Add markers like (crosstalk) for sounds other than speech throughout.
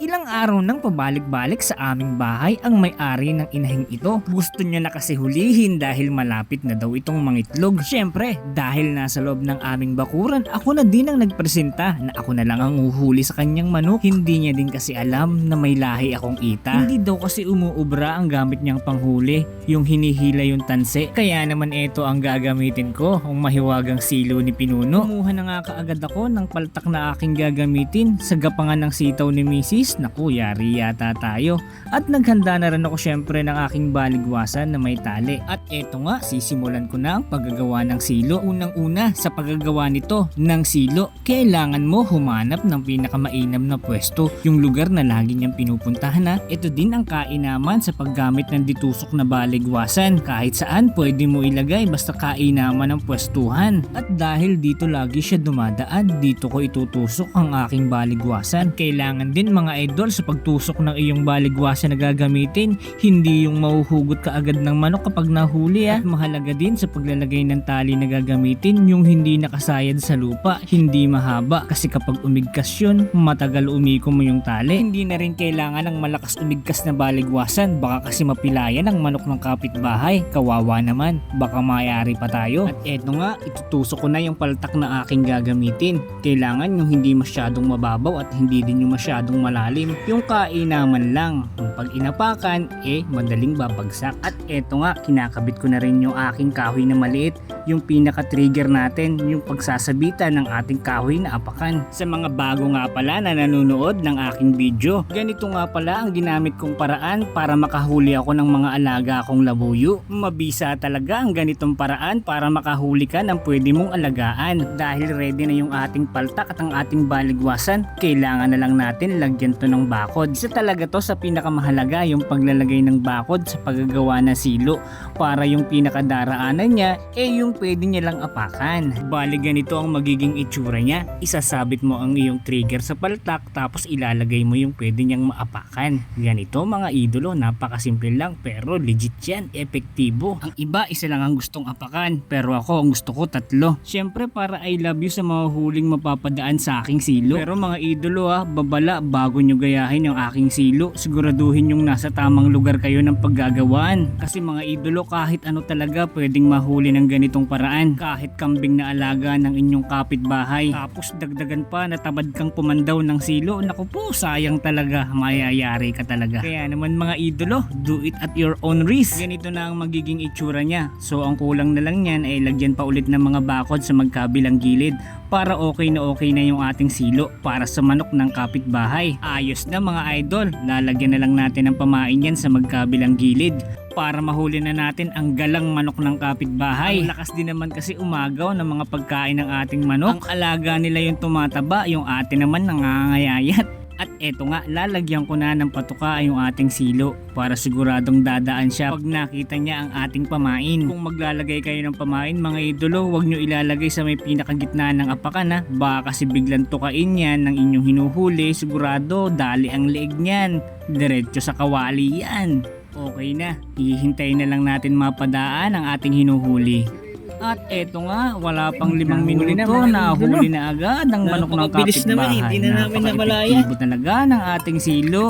Ilang araw nang pabalik-balik sa aming bahay ang may-ari ng inahing ito. Gusto niya na kasi hulihin dahil malapit na daw itong mangitlog. Siyempre, dahil nasa loob ng aming bakuran, ako na din ang nagpresenta na ako na lang ang uhuli sa kanyang manok. Hindi niya din kasi alam na may lahi akong ita. Hindi daw kasi umuubra ang gamit niyang panghuli, yung hinihila yung tanse. Kaya naman ito ang gagamitin ko, ang mahiwagang silo ni Pinuno. Kumuha na nga kaagad ako ng paltak na aking gagamitin sa gapangan ng sitaw ni Mrs. Naku, yari yata tayo. At naghanda na rin ako syempre ng aking baligwasan na may tali. At eto nga, sisimulan ko na ang paggagawa ng silo. Unang-una, sa paggagawa nito ng silo, kailangan mo humanap ng pinakamainam na pwesto. Yung lugar na lagi niyang pinupuntahan na, ito din ang kainaman sa paggamit ng ditusok na baligwasan. Kahit saan pwede mo ilagay basta kainaman ng pwestuhan. At dahil dito lagi siya dumadaan, dito ko itutusok ang aking baligwasan. At kailangan din mga idol sa pagtusok ng iyong baligwasan na gagamitin, hindi yung mahuhugot ka agad ng manok kapag nahuli ah. At mahalaga din sa paglalagay ng tali na gagamitin, yung hindi nakasayad sa lupa, hindi mahaba kasi kapag umigkas yun, matagal umiko mo yung tali. Hindi na rin kailangan ng malakas umigkas na baligwasan, baka kasi mapilayan ang manok ng kapitbahay. Kawawa naman, baka mayari pa tayo. At eto nga, itutusok ko na yung paltak na aking gagamitin. Kailangan yung hindi masyadong mababaw at hindi din yung masyadong malalim. Yung kainaman lang. Yung pag inapakan, eh madaling babagsak. At eto nga, kinakabit ko na rin yung aking kahoy na maliit. Yung pinaka-trigger natin, yung pagsasabitan ng ating kahoy na apakan. Sa mga bago nga pala na nanonood ng aking video, ganito nga pala ang ginamit kong paraan para makahuli ako ng mga alaga akong labuyo. Mabisa talaga ang ganitong paraan para makahuli ka ng pwede mong alagaan. Dahil ready na yung ating paltak at ang ating baligwasan, kailangan na lang natin lagyan to ng bakod. Isa talaga to sa pinakamahalaga yung paglalagay ng bakod sa paggagawa ng silo para yung pinakadaraanan niya eh yung pwede niya lang apakan. Bali ganito ang magiging itsura niya. Isasabit mo ang iyong trigger sa paltak tapos ilalagay mo yung pwede niyang maapakan. Ganito mga idolo, napakasimple lang pero legit yan, epektibo. Ang iba isa lang ang gustong apakan pero ako ang gusto ko tatlo. Siyempre para I love you sa mga huling mapapadaan sa aking silo. Pero mga idolo ha, babala bago nyo gayahin yung aking silo. Siguraduhin yung nasa tamang lugar kayo ng paggagawaan. Kasi mga idolo kahit ano talaga pwedeng mahuli ng ganitong paraan. Kahit kambing na alaga ng inyong kapitbahay. Tapos dagdagan pa na tabad kang pumandaw ng silo. Naku po, sayang talaga. Mayayari ka talaga. Kaya naman mga idolo, do it at your own risk. Ganito na ang magiging itsura niya. So ang kulang na lang yan ay lagyan pa ulit ng mga bakod sa magkabilang gilid para okay na okay na yung ating silo para sa manok ng kapitbahay. Ayos na mga idol, lalagyan na lang natin ng pamain yan sa magkabilang gilid para mahuli na natin ang galang manok ng kapitbahay. Ang lakas din naman kasi umagaw ng mga pagkain ng ating manok. Ang alaga nila yung tumataba, yung atin naman nangangayayat. (laughs) At eto nga, lalagyan ko na ng patuka yung ating silo para siguradong dadaan siya pag nakita niya ang ating pamain. Kung maglalagay kayo ng pamain mga idolo, huwag nyo ilalagay sa may pinakagitna ng apakan ha. Baka kasi biglang tukain yan ng inyong hinuhuli, sigurado dali ang leeg niyan. Diretso sa kawali yan. Okay na, hihintayin na lang natin mapadaan ang ating hinuhuli. At eto nga, wala pang limang Nahuli na, minuto, mga nahuli na agad ang manok ng naman, kapitbahay. hindi na namin namalaya. Napaka-epektibo talaga ng ating silo.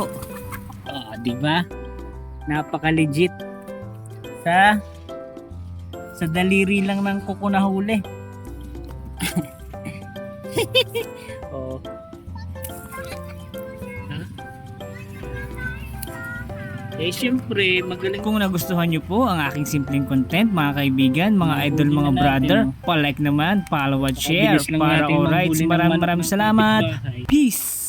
Ah, di ba? Napaka-legit. Sa sa daliri lang ng kuko na huli. (laughs) oh. Eh syempre, magaling kung nagustuhan nyo po ang aking simpleng content mga kaibigan, mga idol, mga brother, palike naman, follow at share para natin alright. Maraming maraming ng salamat. Peace!